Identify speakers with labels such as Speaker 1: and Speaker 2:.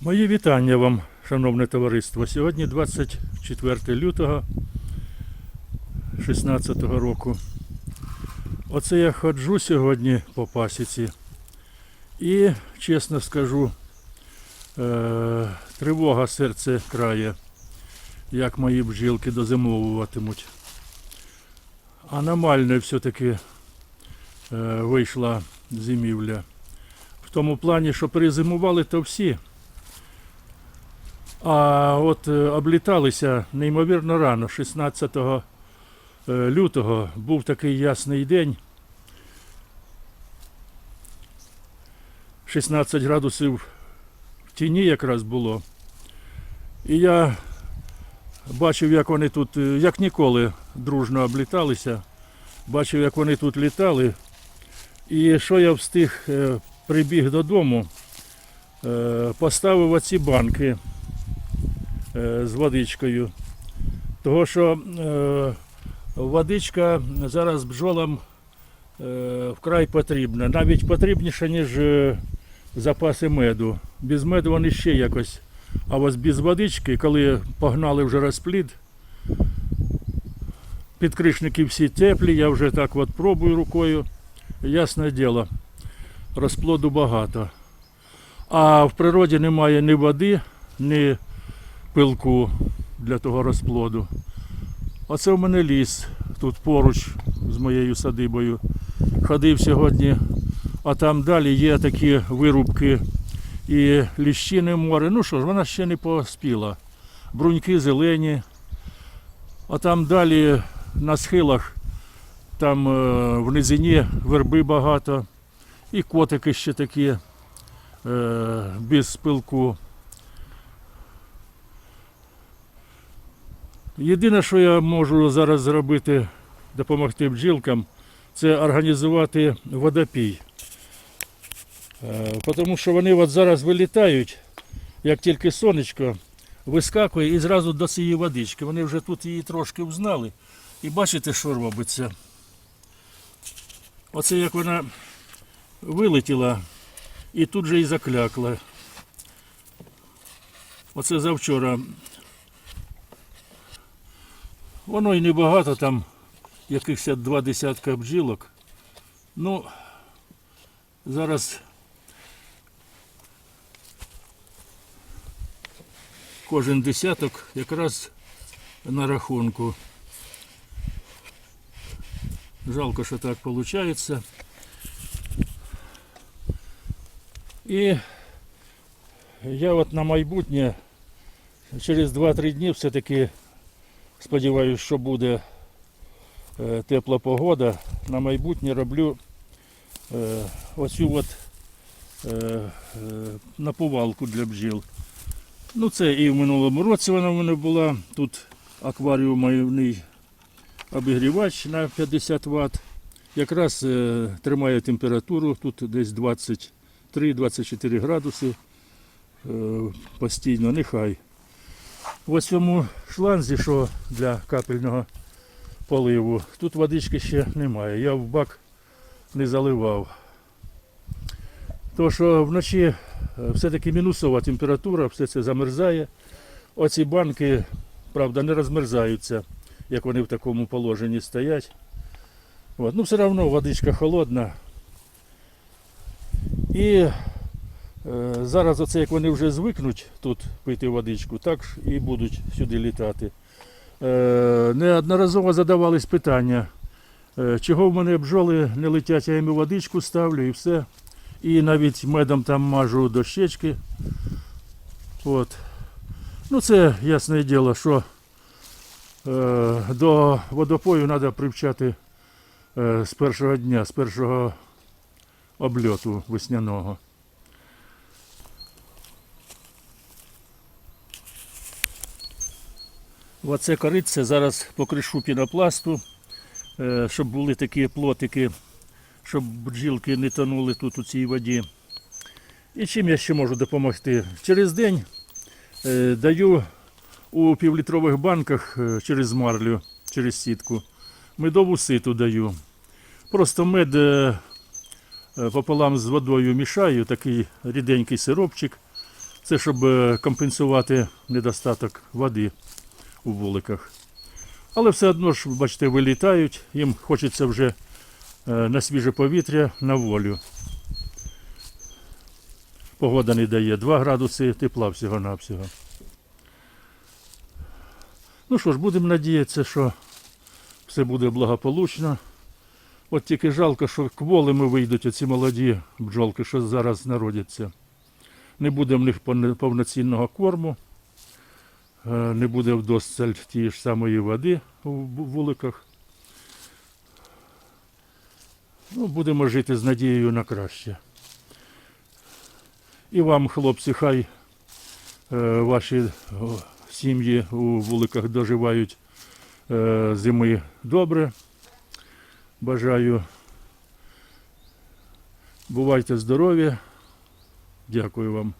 Speaker 1: Мої вітання вам, шановне товариство. Сьогодні 24 лютого 2016 року. Оце я ходжу сьогодні по пасіці. І, чесно скажу, е- тривога серце крає, як мої бджілки дозимовуватимуть. Аномальною все-таки е- вийшла зимівля. В тому плані, що перезимували то всі. А от е, обліталися неймовірно рано, 16 е, лютого був такий ясний день. 16 градусів в тіні якраз було. І я бачив, як вони тут, е, як ніколи, дружно обліталися. Бачив, як вони тут літали. І що я встиг, прибіг додому, поставив оці банки з водичкою. Того що е, водичка зараз бджолам е, вкрай потрібна. Навіть потрібніше, ніж е, запаси меду. Без меду вони ще якось. А ось без водички, коли погнали вже розплід, підкришники всі теплі, я вже так от пробую рукою. Ясне діло, розплоду багато. А в природі немає ні води, ні пилку для того розплоду. Оце в мене ліс тут поруч з моєю садибою. Ходив сьогодні, а там далі є такі вирубки і ліщине море. Ну що ж, вона ще не поспіла. Бруньки зелені. А там далі на схилах, там е, в низині верби багато. І котики ще такі е, без пилку. Єдине, що я можу зараз зробити, допомогти бджілкам, це організувати водопій. Е, Тому що вони от зараз вилітають, як тільки сонечко вискакує і зразу до цієї водички. Вони вже тут її трошки взнали. І бачите, що робиться. Оце як вона вилетіла і тут же і заклякла. Оце завчора Воно і небагато, там якихось два десятка бджілок. Ну, зараз кожен десяток якраз на рахунку. Жалко, що так виходить. І я от на майбутнє через 2-3 дні все-таки Сподіваюсь, що буде е, тепла погода. На майбутнє роблю е, оцю от е, наповалку для бджіл. Ну це і в минулому році вона в мене була. Тут акваріумний обігрівач на 50 Вт. Якраз тримає температуру, тут десь 23-24 градуси. Постійно, нехай. В цьому шланзі, що для капельного поливу, тут водички ще немає. Я в бак не заливав. То що вночі е, все-таки мінусова температура, все це замерзає. Оці банки, правда, не розмерзаються, як вони в такому положенні стоять. От. Ну, все одно водичка холодна. І Е, Зараз оце як вони вже звикнуть тут пити водичку, так ж і будуть сюди літати. Е, Неодноразово задавались питання, е, чого в мене бджоли не летять, я їм водичку ставлю і все. І навіть медом там мажу дощечки. От. Ну це ясне діло, що е, до водопою треба привчати е, з першого дня, з першого обльоту весняного. Оце кориця зараз покришу пінопласту, е, щоб були такі плотики, щоб бджілки не тонули тут у цій воді. І чим я ще можу допомогти? Через день е, даю у півлітрових банках е, через марлю, через сітку, медову ситу даю. Просто мед пополам з водою мішаю, такий ріденький сиропчик. Це щоб компенсувати недостаток води у вуликах. Але все одно ж, бачите, вилітають, їм хочеться вже е, на свіже повітря, на волю. Погода не дає 2 градуси тепла всього-навсього. Ну що ж, будемо надіятися, що все буде благополучно. От тільки жалко, що кволими вийдуть оці молоді бджолки, що зараз народяться. Не буде в них повноцінного корму, не буде вдосталь тієї ж самої води у вуликах. Ну, будемо жити з надією на краще. І вам, хлопці, хай е, ваші сім'ї у вуликах доживають е, зими добре. Бажаю. Бувайте здорові. Дякую вам.